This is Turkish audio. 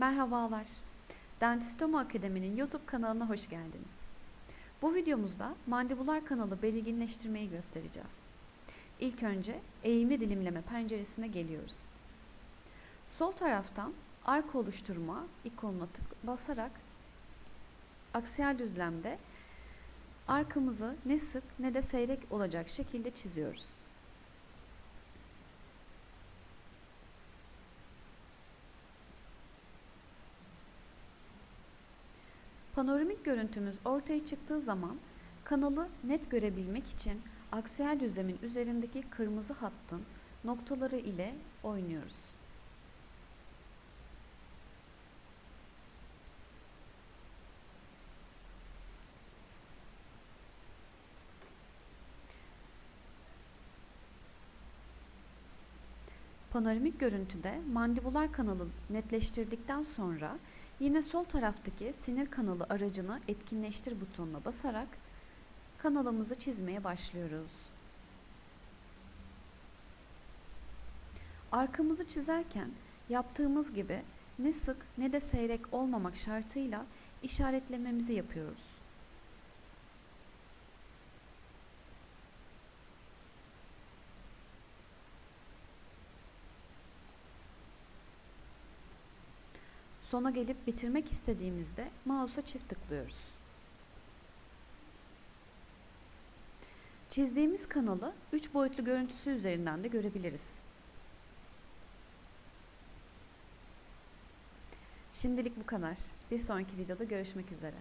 Merhabalar. Dentistoma Akademi'nin YouTube kanalına hoş geldiniz. Bu videomuzda mandibular kanalı belirginleştirmeyi göstereceğiz. İlk önce eğimli dilimleme penceresine geliyoruz. Sol taraftan ark oluşturma ikonuna tık basarak aksiyel düzlemde arkamızı ne sık ne de seyrek olacak şekilde çiziyoruz. Panoramik görüntümüz ortaya çıktığı zaman kanalı net görebilmek için aksiyel düzlemin üzerindeki kırmızı hattın noktaları ile oynuyoruz. Panoramik görüntüde mandibular kanalı netleştirdikten sonra yine sol taraftaki sinir kanalı aracını etkinleştir butonuna basarak kanalımızı çizmeye başlıyoruz. Arkamızı çizerken yaptığımız gibi ne sık ne de seyrek olmamak şartıyla işaretlememizi yapıyoruz. Sona gelip bitirmek istediğimizde mouse'a çift tıklıyoruz. Çizdiğimiz kanalı 3 boyutlu görüntüsü üzerinden de görebiliriz. Şimdilik bu kadar. Bir sonraki videoda görüşmek üzere.